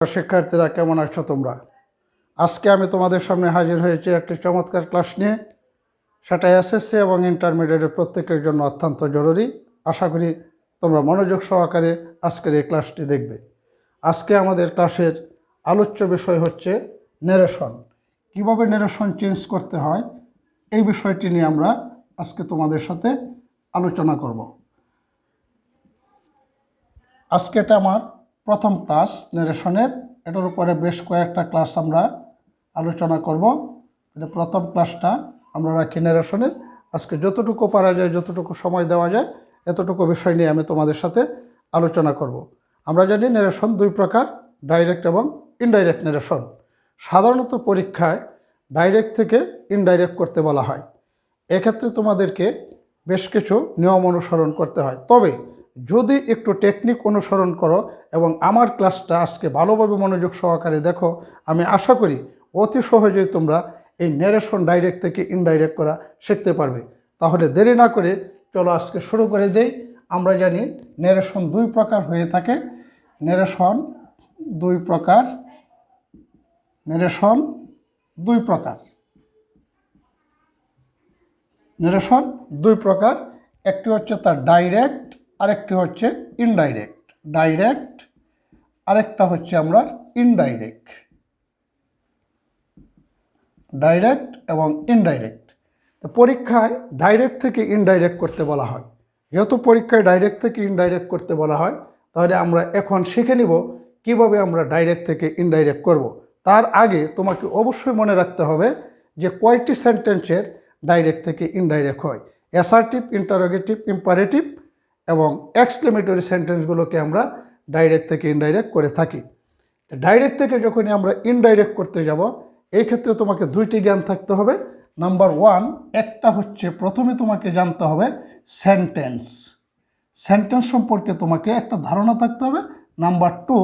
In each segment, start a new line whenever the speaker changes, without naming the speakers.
শিক্ষার্থীরা কেমন আছো তোমরা? আজকে আমি তোমাদের সামনে হাজির হয়েছি একটি চমৎকার ক্লাস নিয়ে। সেটা এসএসসি এবং ইন্টারমিডিয়েটের প্রত্যেকের জন্য অত্যন্ত জরুরি। আশা করি তোমরা মনোযোগ সহকারে আজকের এই ক্লাসটি দেখবে। আজকে আমাদের ক্লাসের আলোচ্য বিষয় হচ্ছে নেরেশন কীভাবে নেরেশন চেঞ্জ করতে হয়? এই বিষয়টি নিয়ে আমরা আজকে তোমাদের সাথে আলোচনা করব। আজকে এটা আমার প্রথম ক্লাস নেরেশনের এটার উপরে বেশ কয়েকটা ক্লাস আমরা আলোচনা করব। প্রথম ক্লাসটা আমরা রাখি নেরেশনের আজকে যতটুকু পারা যায়, যতটুকু সময় দেওয়া যায়, এতটুকু বিষয় নিয়ে আমি তোমাদের সাথে আলোচনা করব। আমরা জানি নেরেশন দুই প্রকার ডাইরেক্ট এবং ইনডাইরেক্ট নেরেশন সাধারণত পরীক্ষায় ডাইরেক্ট থেকে ইনডাইরেক্ট করতে বলা হয়। এক্ষেত্রে তোমাদেরকে বেশ কিছু নিয়ম অনুসরণ করতে হয়। তবে যদি একটু টেকনিক অনুসরণ করো এবং আমার ক্লাসটা আজকে ভালোভাবে মনোযোগ সহকারে দেখো, আমি আশা করি অতি সহজেই তোমরা এই নেরেশন ডাইরেক্ট থেকে ইনডাইরেক্ট করা শিখতে পারবে। তাহলে দেরি না করে চলো আজকে শুরু করে দেই। আমরা জানি নেরেশন দুই প্রকার হয়ে থাকে। নেরেশন দুই প্রকার নেরেশন দুই প্রকার। নিরসন দুই প্রকার, একটি হচ্ছে তার ডাইরেক্ট আরেকটি হচ্ছে ইনডাইরেক্ট ডাইরেক্ট আরেকটা হচ্ছে আমরা ইনডাইরেক্ট ডাইরেক্ট এবং ইনডাইরেক্ট তো পরীক্ষায় ডাইরেক্ট থেকে ইনডাইরেক্ট করতে বলা হয়। যেহেতু পরীক্ষায় ডাইরেক্ট থেকে ইনডাইরেক্ট করতে বলা হয়, তাহলে আমরা এখন শিখে নিব কীভাবে আমরা ডাইরেক্ট থেকে ইনডাইরেক্ট করব। তার আগে তোমাকে অবশ্যই মনে রাখতে হবে যে কয়টি সেন্টেন্সের ডাইরেক্ট থেকে ইনডাইরেক্ট হয়। অ্যাসার্টিভ ইন্টারোগেটিভ ইম্পারেটিভ এবং এক্সক্লেমেটরি সেন্টেন্সগুলোকে আমরা ডাইরেক্ট থেকে ইনডাইরেক্ট করে থাকি। ডাইরেক্ট থেকে যখনই আমরা ইনডাইরেক্ট করতে যাব, এই ক্ষেত্রে তোমাকে দুইটি জ্ঞান থাকতে হবে। নাম্বার ওয়ান একটা হচ্ছে প্রথমে তোমাকে জানতে হবে সেন্টেন্স সেন্টেন্স সম্পর্কে তোমাকে একটা ধারণা থাকতে হবে। নাম্বার টু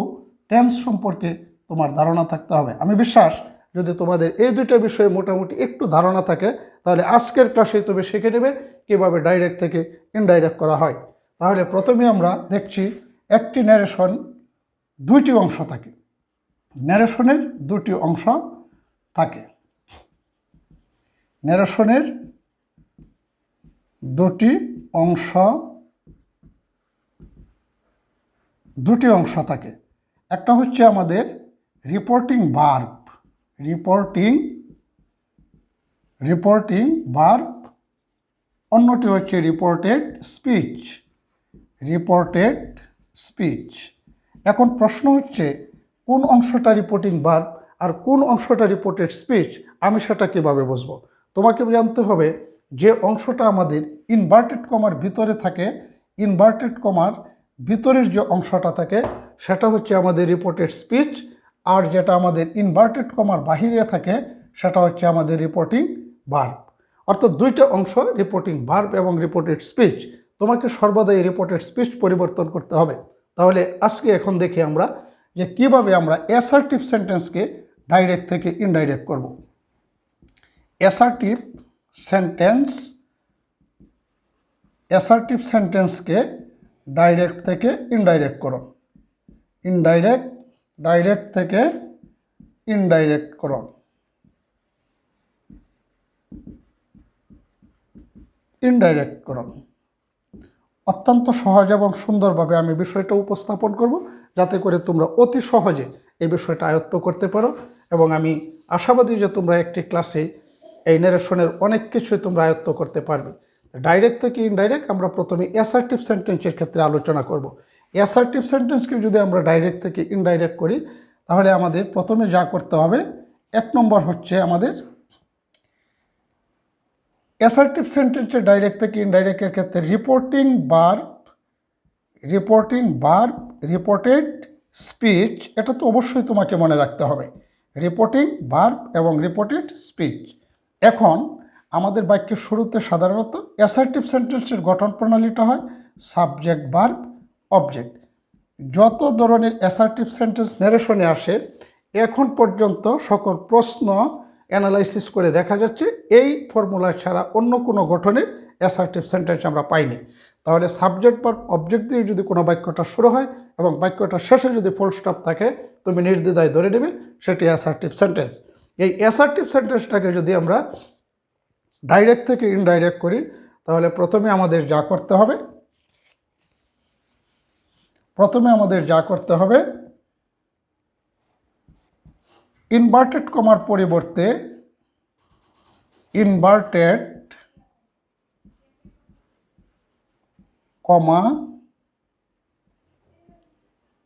টেন্স সম্পর্কে তোমার ধারণা থাকতে হবে। আমি বিশ্বাস, যদি তোমাদের এই দুইটা বিষয়ে মোটামুটি একটু ধারণা থাকে, তাহলে আজকের ক্লাসে তুমি শিখে নেবে কীভাবে ডাইরেক্ট থেকে ইনডাইরেক্ট করা হয়। তাহলে প্রথমে আমরা দেখছি একটি ন্যারেশন দুইটি অংশ থাকে। ন্যারেশনের দুটি অংশ থাকে। ন্যারেশনের দুটি অংশ দুটি অংশ থাকে। একটা হচ্ছে আমাদের reporting verb reporting reporting verb অন্যটি হচ্ছে রিপোর্টেড স্পিচ রিপোর্টেড স্পিচ এখন প্রশ্ন হচ্ছে, কোন অংশটা রিপোর্টিং বার্ব আর কোন অংশটা রিপোর্টেড স্পিচ আমি সেটা কীভাবে বুঝব? তোমাকে জানতে হবে যে অংশটা আমাদের ইনভার্টেড কমার ভিতরে থাকে ইনভার্টেড কমার ভিতরের যে অংশটা থাকে, সেটা হচ্ছে আমাদের রিপোর্টেড স্পিচ আর যেটা আমাদের ইনভার্টেড কমার বাহিরে থাকে, সেটা হচ্ছে আমাদের রিপোর্টিং বার্ব অর্থাৎ দুইটা অংশ রিপোর্টিং বার্ব এবং রিপোর্টেড স্পিচ তোমাকে সর্বদা এই রিপোর্টেড স্পিচ পরিবর্তন করতে হবে। তাহলে আজকে এখন দেখি আমরা যে কীভাবে আমরা অ্যাসার্টিভ সেন্টেন্সকে ডাইরেক্ট থেকে ইনডাইরেক্ট করব। অ্যাসার্টিভ সেন্টেন্স অ্যাসার্টিভ সেন্টেন্সকে ডাইরেক্ট থেকে ইনডাইরেক্ট করো। ইনডাইরেক্ট ডাইরেক্ট থেকে ইনডাইরেক্ট করো। ইনডাইরেক্ট করণ অত্যন্ত সহজ এবং সুন্দরভাবে আমি বিষয়টা উপস্থাপন করব। যাতে করে তোমরা অতি সহজে এই বিষয়টা আয়ত্ত করতে পারো এবং আমি আশাবাদী যে তোমরা একটি ক্লাসে এই নেরেশনের অনেক কিছুই তোমরা আয়ত্ত করতে পারবে। ডাইরেক্ট থেকে ইনডাইরেক্ট আমরা প্রথমে অ্যাসার্টিভ সেন্টেন্সের ক্ষেত্রে আলোচনা করব। অ্যাসার্টিভ সেন্টেন্সকে যদি আমরা ডাইরেক্ট থেকে ইনডাইরেক্ট করি, তাহলে আমাদের প্রথমে যা করতে হবে, এক নম্বর হচ্ছে আমাদের অ্যাসার্টিভ সেন্টেন্সের ডাইরেক্ট থেকে ইনডাইরেক্টের ক্ষেত্রে reporting verb reporting verb reported speech এটা তো অবশ্যই তোমাকে মনে রাখতে হবে। রিপোর্টিং বার্ব এবং রিপোর্টেড স্পিচ এখন আমাদের বাক্যের শুরুতে সাধারণত অ্যাসার্টিভ সেন্টেন্সের গঠন প্রণালীটা হয় সাবজেক্ট বার্ব অবজেক্ট যত ধরনের অ্যাসার্টিভ সেন্টেন্স নেরেশনে আসে, এখন পর্যন্ত সকল প্রশ্ন অ্যানালাইসিস করে দেখা যাচ্ছে এই ফর্মুলা ছাড়া অন্য কোনো গঠনের অ্যাসার্টিভ সেন্টেন্স আমরা পাইনি। তাহলে সাবজেক্ট বা অবজেক্ট দিয়ে যদি কোনো বাক্যটা শুরু হয় এবং বাক্যটা শেষে যদি ফুল স্টপ থাকে, তুমি নির্দ্বিধায় ধরে নেবে সেটি অ্যাসার্টিভ সেন্টেন্স এই অ্যাসার্টিভ সেন্টেন্সটাকে যদি আমরা ডাইরেক্ট থেকে ইনডাইরেক্ট করি, তাহলে প্রথমে আমাদের যা করতে হবে, প্রথমে আমাদের যা করতে হবে ইনভার্টেড কমার পরিবর্তে ইনভার্টেড কমা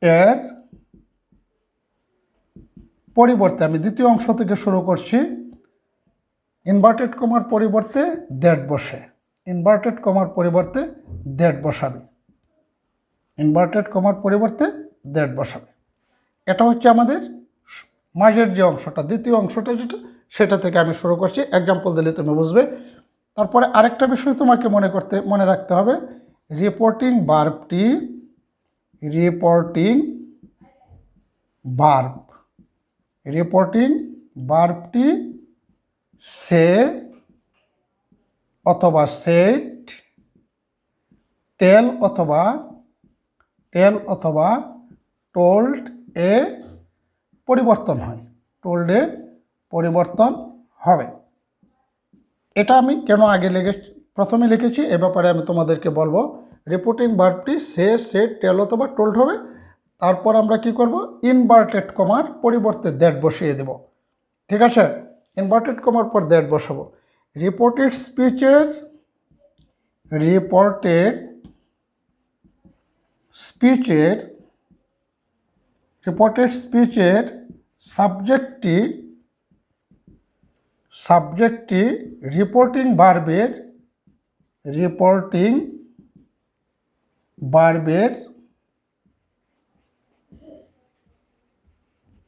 এর পরিবর্তে, আমি দ্বিতীয় অংশ থেকে শুরু করছি ইনভার্টেড কমার পরিবর্তে দ্যাট বসে। ইনভার্টেড কমার পরিবর্তে দ্যাট বসাবে। ইনভার্টেড কমার পরিবর্তে দ্যাট বসাবে। এটা হচ্ছে আমাদের মাঝের যে অংশটা, দ্বিতীয় অংশটা যেটা, সেটা থেকে আমি শুরু করছি। এক্সাম্পল দিলে তুমি বুঝবে। তারপরে আরেকটা বিষয় তোমাকে মনে করতে, মনে রাখতে হবে। রিপোর্টিং বার্বটি রিপোর্টিং বার্ব রিপোর্টিং বার্বটি সে অথবা সেট টেল অথবা টেল অথবা টোল্ড এ পরিবর্তন হয়। টোল্ড এ পরিবর্তন হবে। এটা আমি কেন আগে লেগে প্রথমে লিখেছি, এ ব্যাপারে আমি তোমাদেরকে বলব। রিপোর্টিং বার্বটি সে সেট টেল অথবা টোল্ড হবে। তারপর আমরা কি করব? ইনভার্টেড কমার পরিবর্তে দ্যাট বসিয়ে দেব। ঠিক আছে? ইনভার্টেড কমার পর দ্যাট বসাবো। রিপোর্টেড স্পিচের রিপোর্টেড স্পিচের রিপোর্টেড স্পিচের সাবজেক্টটি সাবজেক্টটি রিপোর্টিং বার্বের রিপোর্টিং বার্বের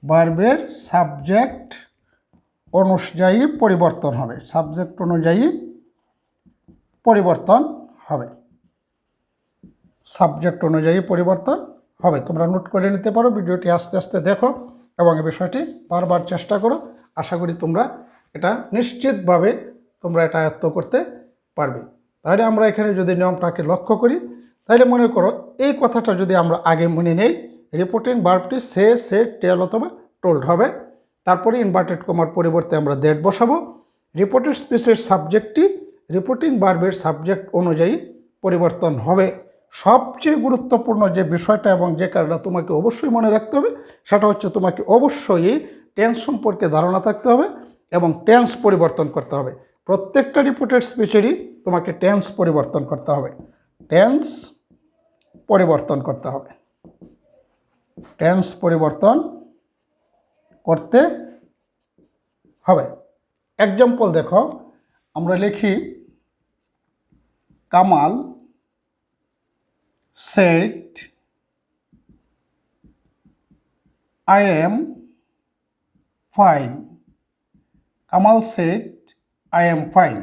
বার্বের সাবজেক্ট অনুযায়ী পরিবর্তন হবে। সাবজেক্ট অনুযায়ী পরিবর্তন হবে। সাবজেক্ট অনুযায়ী পরিবর্তন হবে। তোমরা নোট করে নিতে পারো, ভিডিওটি আস্তে আস্তে দেখো। এবং এই বিষয়টি বারবার চেষ্টা করো। আশা করি তোমরা এটা নিশ্চিতভাবে তোমরা এটা আয়ত্ত করতে পারবে। তাহলে আমরা এখানে যদি নিয়মটাকে লক্ষ্য করি, তাহলে মনে করো এই কথাটা যদি আমরা আগে মনে নেই রিপোর্টিং বার্বটি সে সে টেল অথবা টোল্ড হবে। তারপরে ইনভার্টেড কমার পরিবর্তে আমরা ডেট বসাবো। রিপোর্টেড স্পিচের সাবজেক্টটি রিপোর্টিং বার্বের সাবজেক্ট অনুযায়ী পরিবর্তন হবে। সবচেয়ে গুরুত্বপূর্ণ যে বিষয়টা এবং যে কারণটা তোমাকে অবশ্যই মনে রাখতে হবে, সেটা হচ্ছে তোমাকে অবশ্যই টেন্স সম্পর্কে ধারণা থাকতে হবে এবং টেন্স পরিবর্তন করতে হবে। প্রত্যেকটা রিপোর্টেড স্পিচেরই তোমাকে টেন্স পরিবর্তন করতে হবে। টেন্স পরিবর্তন করতে হবে। টেন্স পরিবর্তন করতে হবে। এক্সাম্পল দেখো, আমরা লিখি Kamal said I am fine Kamal said I am fine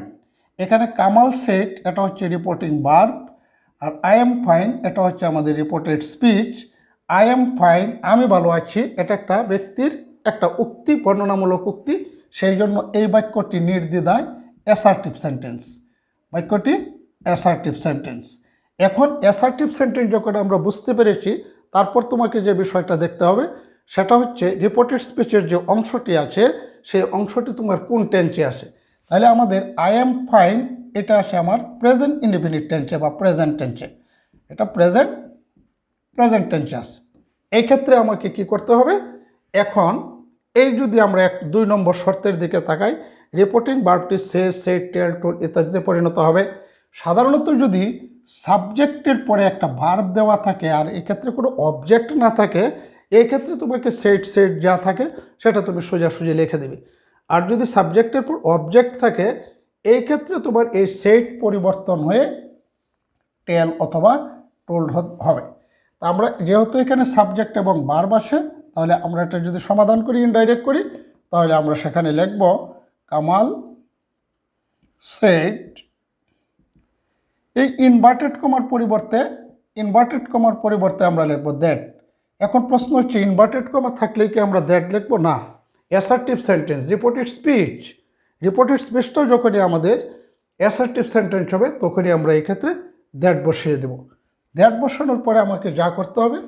এখানে কামাল সেট এটা হচ্ছে রিপোর্টিং বার্ব আর আই এম ফাইন এটা হচ্ছে আমাদের reported speech I am fine আমি ভালো আছি, এটা একটা ব্যক্তির একটা উক্তি, বর্ণনামূলক উক্তি, সেই জন্য এই বাক্যটি নির্দ্বিধায় অ্যাসার্টিভ সেন্টেন্স বাক্যটি অ্যাসার্টিভ সেন্টেন্স এখন অ্যাসার্টিভ সেন্টেন্স যখন আমরা বুঝতে পেরেছি, তারপর তোমাকে যে বিষয়টা দেখতে হবে, সেটা হচ্ছে রিপোর্টেড স্পিচের যে অংশটি আছে, সেই অংশটি তোমার কোন টেন্সে আসে তাহলে আমাদের আই এম ফাইন এটা আসে আমার প্রেজেন্ট ইন্ডিপেন্ডেন্ট টেন্সে বা প্রেজেন্ট টেন্সে এটা প্রেজেন্ট প্রেজেন্ট টেন্সে আসে এই ক্ষেত্রে আমাকে কি করতে হবে? এখন এই যদি আমরা এক, দুই নম্বর শর্তের দিকে তাকাই রিপোর্টিং বার্বটি সে সে টেল টোল ইত্যাদিতে পরিণত হবে। সাধারণত যদি সাবজেক্টের পরে একটা ভার্ব দেওয়া থাকে আর এক্ষেত্রে কোনো অবজেক্ট না থাকে, এক্ষেত্রে তোমাকে সেট সেট যা থাকে সেটা তুমি সোজাসুজি লিখে দেবে। আর যদি সাবজেক্টের পর অবজেক্ট থাকে এই ক্ষেত্রে তোমার এই সেট পরিবর্তন হয়ে টেল অথবা টোল্ড হবে। তা আমরা যেহেতু এখানে সাবজেক্ট এবং বার্ব আসে তাহলে আমরা এটা যদি সমাধান করি ইনডাইরেক্ট করি, তাহলে আমরা সেখানে লিখব, কামাল সেট এই ইনভার্টেড কমার পরিবর্তে ইনভার্টেড কমার পরিবর্তে আমরা লিখব দ্যাট এখন প্রশ্ন হচ্ছে ইনভার্টেড কমা থাকলে কি আমরা দ্যাট লিখব? না। Assertive sentence reported speech reported স্পিচটাও যখনই আমাদের অ্যাসার্টিভ সেন্টেন্স হবে, তখনই আমরা এই ক্ষেত্রে দ্যাট বসিয়ে দেব। দ্যাট বসানোর পরে আমাকে যা করতে হবে,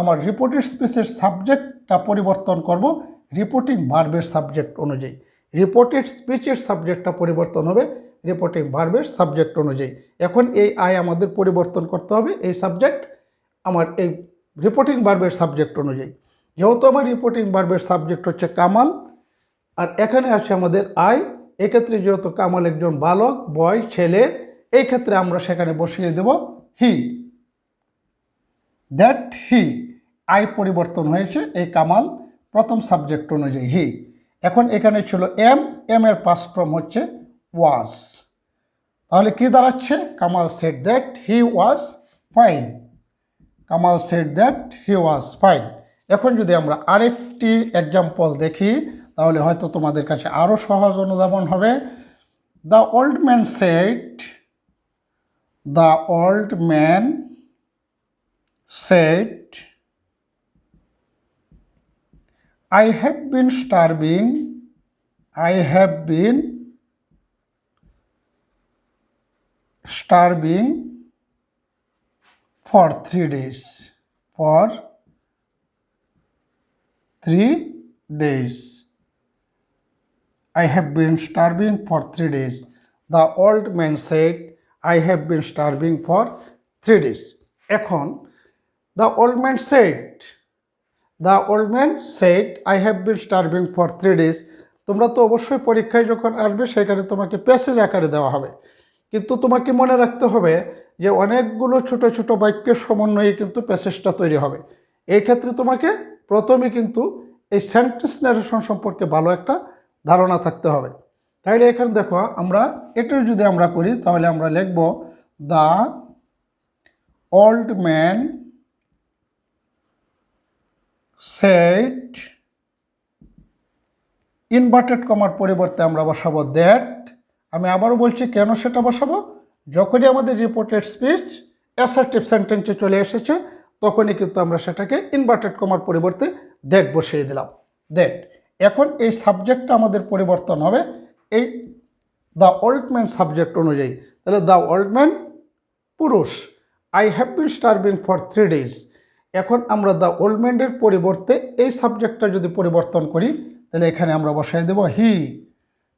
আমার রিপোর্টেড স্পিচের সাবজেক্টটা পরিবর্তন করব রিপোর্টিং ভার্বের সাবজেক্ট অনুযায়ী। রিপোর্টেড স্পিচের সাবজেক্টটা পরিবর্তন হবে রিপোর্টিং ভার্বের সাবজেক্ট অনুযায়ী। এখন এই আয় আমাদের পরিবর্তন করতে হবে, এই সাবজেক্ট আমার এই রিপোর্টিং ভার্বের সাবজেক্ট অনুযায়ী। যেহেতু আমার রিপোর্টিং ভার্বের সাবজেক্ট হচ্ছে কামাল, আর এখানে আছে আমাদের আয় এক্ষেত্রে যেহেতু কামাল একজন বালক, বয়, ছেলে, এই ক্ষেত্রে আমরা সেখানে বসিয়ে দেব হি দ্যাট হি আই পরিবর্তন হয়েছে, এই কামাল, প্রথম সাবজেক্ট অনুযায়ী হি এখন এখানে ছিল এম এম এর পাস ফর্ম হচ্ছে ওয়াজ তাহলে কি দাঁড়াচ্ছে? Kamal said that he was fine Kamal said that he was fine এখন যদি আমরা আরেকটি এক্সাম্পল দেখি, তাহলে হয়তো তোমাদের কাছে আরও সহজ অনুধাবন হবে। The old man said the old man said I have been starving. I have been starving for three days. For three days. I have been starving for three days. The old man said, I have been starving for three days. এখন the old man said, the old man said I have been starving for three days তোমরা তো অবশ্যই পরীক্ষায় যখন আসবে সেখানে তোমাকে passage আকারে দেওয়া হবে কিন্তু তোমাকে মনে রাখতে হবে যে অনেকগুলো ছোট ছোট বাক্যের সমন্বয়ে কিন্তু প্যাসেজটা তৈরি হবে। এই ক্ষেত্রে তোমাকে প্রথমে কিন্তু এই সেন্টেন্স ন্যারেশন সম্পর্কে ভালো একটা ধারণা থাকতে হবে। তাহলে এখানে দেখো, আমরা এটাও যদি আমরা করি, তাহলে আমরা লিখব the old man said inverted কমার পরিবর্তে আমরা বসাবো দ্যাট আমি আবারও বলছি, কেন সেটা বসাবো? যখনই আমাদের রিপোর্টেড স্পিচ অ্যাসার্টিভ সেন্টেন্সে চলে এসেছে, তখনই কিন্তু আমরা সেটাকে ইনভার্টেড কমার পরিবর্তে দ্যাট বসিয়ে দিলাম। দ্যাট এখন এই সাবজেক্টটা আমাদের পরিবর্তন হবে, এই দ্য ওল্ড ম্যান সাবজেক্ট অনুযায়ী। তাহলে দ্য ওল্ড ম্যান পুরুষ। I have been starving for three days এখন আমরা দ্য ওল্ড ম্যানের পরিবর্তে এই সাবজেক্টটা যদি পরিবর্তন করি, তাহলে এখানে আমরা বসাই দেব হি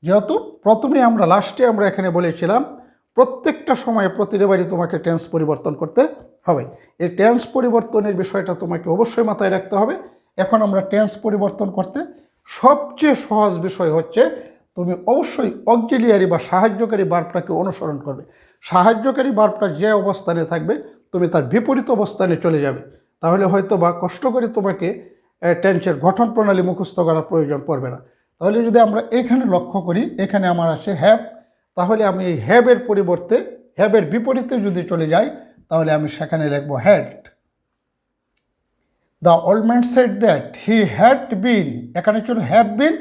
যেহেতু প্রথমে আমরা লাস্টে আমরা এখানে বলেছিলাম, প্রত্যেকটা সময়ে প্রতিবারই তোমাকে টেন্স পরিবর্তন করতে হবে। এই টেন্স পরিবর্তনের বিষয়টা তোমাকে অবশ্যই মাথায় রাখতে হবে। এখন আমরা টেন্স পরিবর্তন করতে সবচেয়ে সহজ বিষয় হচ্ছে, তুমি অবশ্যই অক্সিলিয়ারি বা সাহায্যকারী বার্বটাকে অনুসরণ করবে। সাহায্যকারী বার্বটা যে অবস্থানে থাকবে, তুমি তার বিপরীত অবস্থানে চলে যাবে। তাহলে হয়তো বা কষ্ট করে তোমাকে টেন্সের গঠন প্রণালী মুখস্থ করার প্রয়োজন পড়বে না। তাহলে যদি আমরা এখানে লক্ষ্য করি, এখানে আমার আছে হ্যাভ তাহলে আমি এই হ্যাবের পরিবর্তে হ্যাবের বিপরীতে যদি চলে যাই, তাহলে আমি সেখানে লিখব had the old man said that he had been এখানে ছিল হ্যাভ বিন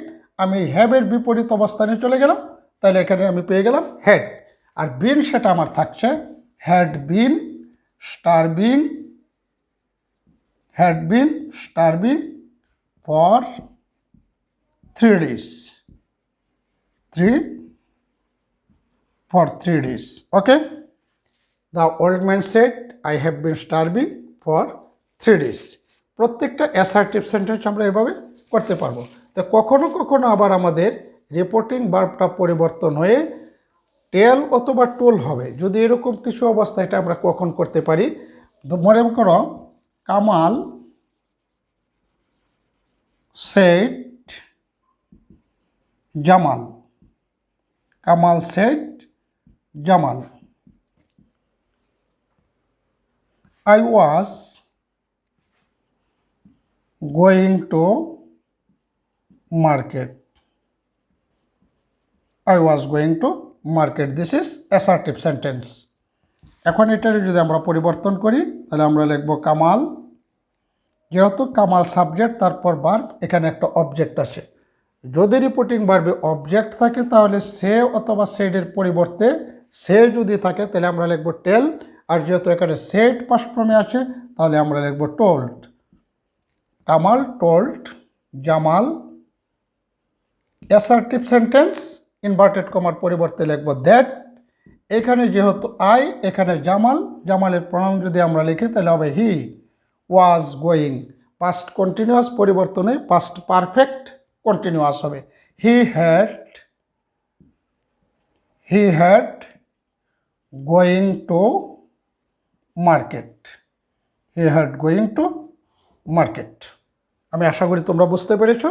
আমি হ্যাবের বিপরীত অবস্থানে চলে গেলাম, তাহলে এখানে আমি পেয়ে গেলাম হ্যাড আর বিন সেটা আমার থাকছে had been starving had been starving for three days. Three for three days. Okay. The old man said, I have been starving for three days. প্রত্যেকটা অ্যাসার্টিভ সেন্টেন্স আমরা এভাবে করতে পারব তো কখনো কখনো আবার আমাদের রিপোর্টিং বার্বটা পরিবর্তন হয়ে টেল অথবা টোল হবে যদি এরকম কিছু অবস্থা এটা আমরা কখন করতে পারি মনে করো Kamal said Jamal. Kamal said Jamal. I was going to market I was going to market this is assertive sentence এখন এটার যদি আমরা পরিবর্তন করি, তাহলে আমরা লিখব কামাল। যেহেতু কামাল সাবজেক্ট তারপর বার্ব এখানে একটা অবজেক্ট আছে যদি রিপোর্টিং বার্বে অবজেক্ট থাকে, তাহলে সে অথবা সেডের পরিবর্তে সে যদি থাকে, তাহলে আমরা লিখব টেল আর যেহেতু এখানে সেট পাশক্রমে আছে, তাহলে আমরা লিখব told Kamal told Jamal assertive sentence inverted কমার পরিবর্তে লিখব দ্যাট এখানে যেহেতু আই এখানে জামাল, জামালের প্রণাম যদি আমরা লিখি, তাহলে হবে he was going past continuous পরিবর্তনে পাস্ট পারফেক্ট কন্টিনিউয়াস হবে। He had he had going to market he had going to market আমি আশা করি তোমরা বুঝতে পেরেছ।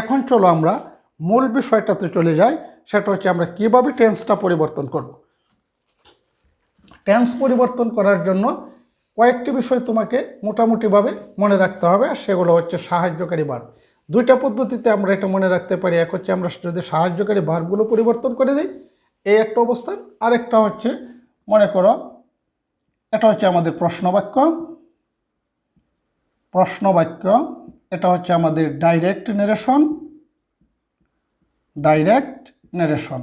এখন চলো আমরা মূল বিষয়টাতে চলে যাই। সেটা হচ্ছে আমরা কীভাবে টেন্সটা পরিবর্তন করব। টেন্স পরিবর্তন করার জন্য কয়েকটি বিষয় তোমাকে মোটামুটিভাবে মনে রাখতে হবে। সেগুলো হচ্ছে সাহায্যকারী ভার্ব দুইটা পদ্ধতিতে আমরা এটা মনে রাখতে পারি। এক হচ্ছে আমরা যদি সাহায্যকারী ভার্বগুলো পরিবর্তন করে দিই, এই একটা অবস্থান, আরেকটা হচ্ছে, মনে করো, এটা হচ্ছে আমাদের প্রশ্নবাক্য প্রশ্নবাক্য, এটা হচ্ছে আমাদের ডাইরেক্ট নেরেশন ডাইরেক্ট নেরেশন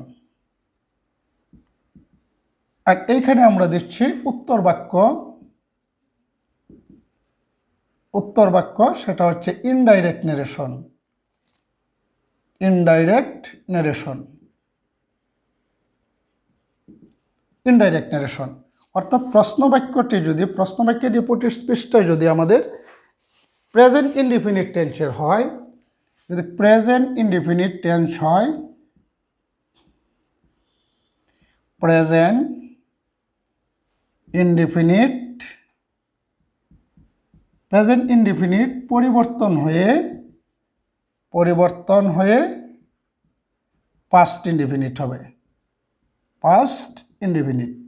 আর এইখানে আমরা দিচ্ছি উত্তর বাক্য উত্তর বাক্য, সেটা হচ্ছে indirect narration indirect narration indirect narration অর্থাৎ প্রশ্ন বাক্যটি যদি, প্রশ্ন বাক্যের রিপোর্টের স্পেসটা যদি আমাদের প্রেজেন্ট ইনডিফিনিট টেন্সের হয়, যদি প্রেজেন্ট ইনডিফিনিট টেন্স হয় প্রেজেন্ট ইনডিফিনিট প্রেজেন্ট ইনডিফিনিট পরিবর্তন হয়ে পরিবর্তন হয়ে পাস্ট ইনডিফিনিট হবে। পাস্ট ইনডিফিনিট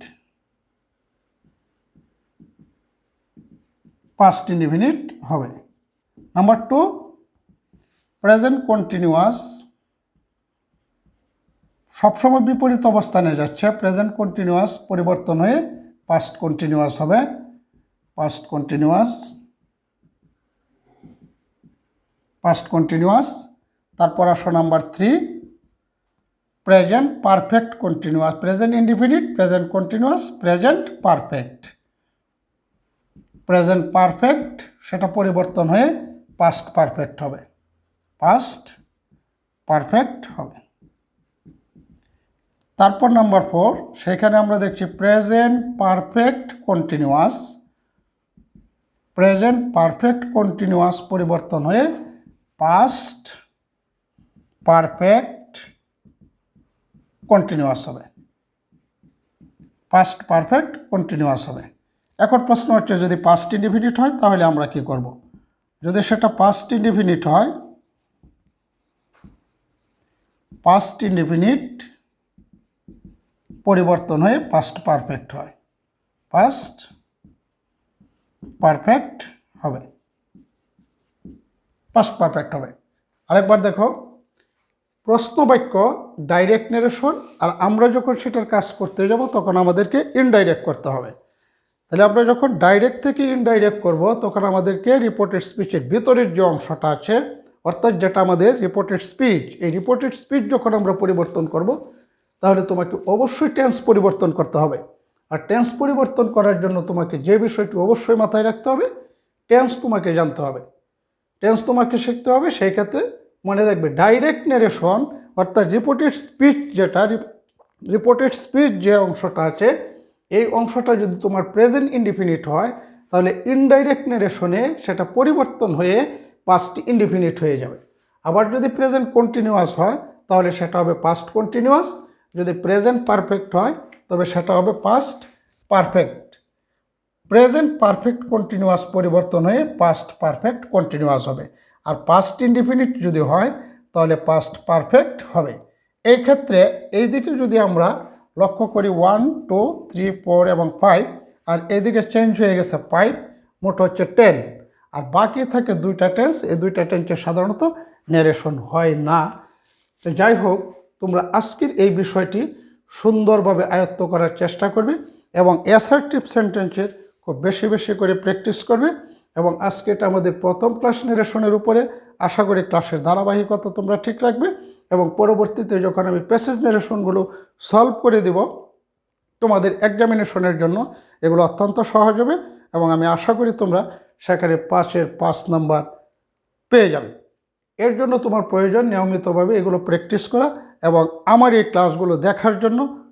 পাস্ট ইনডিফিনিট হবে। নাম্বার টু প্রেজেন্ট কন্টিনিউয়াস সবসময় বিপরীত অবস্থানে যাচ্ছে। প্রেজেন্ট কন্টিনিউয়াস পরিবর্তন হয়ে পাস্ট কন্টিনিউয়াস হবে। পাস্ট কন্টিনিউয়াস পাস্ট কন্টিনিউয়াস তারপর আসো number three present perfect continuous present indefinite present continuous present perfect present perfect সেটা পরিবর্তন হয়ে পাস্ট পারফেক্ট হবে। পাস্ট পারফেক্ট হবে। তারপর নাম্বার ফোর সেখানে আমরা দেখছি present perfect continuous present perfect continuous পরিবর্তন হয়ে পাস্ট পারফেক্ট কন্টিনিউয়াস হবে। পাস্ট পারফেক্ট কন্টিনিউয়াস হবে। এখন প্রশ্ন হচ্ছে, যদি পাস্ট ইন্ডিফিনিট হয়, তাহলে আমরা কি করব? যদি সেটা পাস্ট ইন্ডিফিনিট হয় পাস্ট ইন্ডিফিনিট পরিবর্তন হয়ে পাস্ট পারফেক্ট হয়। পাস্ট পারফেক্ট হবে। পাস্ট পারফেক্ট হবে। আরেকবার দেখো, প্রশ্ন বাক্য ডাইরেক্ট নেরেশন আর আমরা যখন সেটার কাজ করতে যাব তখন আমাদেরকে ইনডাইরেক্ট করতে হবে। তাহলে আমরা যখন ডাইরেক্ট থেকে ইনডাইরেক্ট করব, তখন আমাদেরকে রিপোর্টেড স্পিচের ভিতরের যে অংশটা আছে, অর্থাৎ যেটা আমাদের রিপোর্টেড স্পিচ এই রিপোর্টেড স্পিচ যখন আমরা পরিবর্তন করব, তাহলে তোমাকে অবশ্যই টেন্স পরিবর্তন করতে হবে। আর টেন্স পরিবর্তন করার জন্য তোমাকে যে বিষয়টি অবশ্যই মাথায় রাখতে হবে টেন্স তোমাকে জানতে হবে। টেন্স তোমাকে শিখতে হবে, সেই ক্ষেত্রে মনে রাখবে ডাইরেক্ট নেরেশন অর্থাৎ রিপোর্টেড স্পিচ যেটা রিপোর্টেড স্পিচ যে অংশটা আছে, এই অংশটা যদি তোমার প্রেজেন্ট ইনডিফিনিট হয়, তাহলে ইনডাইরেক্ট নেরেশনে সেটা পরিবর্তন হয়ে পাস্ট ইনডিফিনিট হয়ে যাবে। আবার যদি প্রেজেন্ট কন্টিনিউয়াস হয়, তাহলে সেটা হবে পাস্ট কন্টিনিউয়াস যদি প্রেজেন্ট পারফেক্ট হয়, তবে সেটা হবে past perfect present perfect continuous পরিবর্তন হয়ে পাস্ট পারফেক্ট কন্টিনিউয়াস হবে। আর পাস্ট ইনডিফিনিট যদি হয়, তাহলে পাস্ট পারফেক্ট হবে। এই ক্ষেত্রে এই দিকে যদি আমরা লক্ষ্য করি ওয়ান টু থ্রি ফোর এবং ফাইভ আর এদিকে চেঞ্জ হয়ে গেছে ফাইভ মোট হচ্ছে টেন আর বাকি থাকে দুইটা টেন্স এই দুইটা টেন্সে সাধারণত নেরেশন হয় না। তো যাই হোক, তোমরা আজকের এই বিষয়টি সুন্দরভাবে আয়ত্ত করার চেষ্টা করবে এবং অ্যাসার্টিভ সেন্টেন্সের খুব বেশি বেশি করে প্র্যাকটিস করবে এবং আজকে এটা আমাদের প্রথম ক্লাস নিরেশনের উপরে আশা করি ক্লাসের ধারাবাহিকতা তোমরা ঠিক রাখবে এবং পরবর্তীতে যখন আমি প্যাসেজ নিরেশনগুলো সলভ করে দেব, তোমাদের এক্সামিনেশনের জন্য এগুলো অত্যন্ত সহজ হবে এবং আমি আশা করি তোমরা সেখানে পাঁচের পাঁচ নাম্বার পেয়ে যাবে। এর জন্য তোমার প্রয়োজন নিয়মিতভাবে এগুলো প্র্যাকটিস করা এবং আমার এই ক্লাসগুলো দেখার জন্য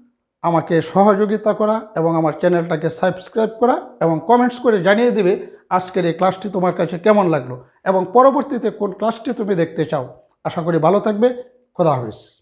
আমাকে সহযোগিতা করা এবং আমার চ্যানেলটাকে সাবস্ক্রাইব করা এবং কমেন্টস করে জানিয়ে দেবে আজকের এই ক্লাসটি তোমার কাছে কেমন লাগল এবং পরবর্তীতে কোন ক্লাসটি তুমি দেখতে চাও। আশা করি ভালো থাকবে। খোদা হাফিজ।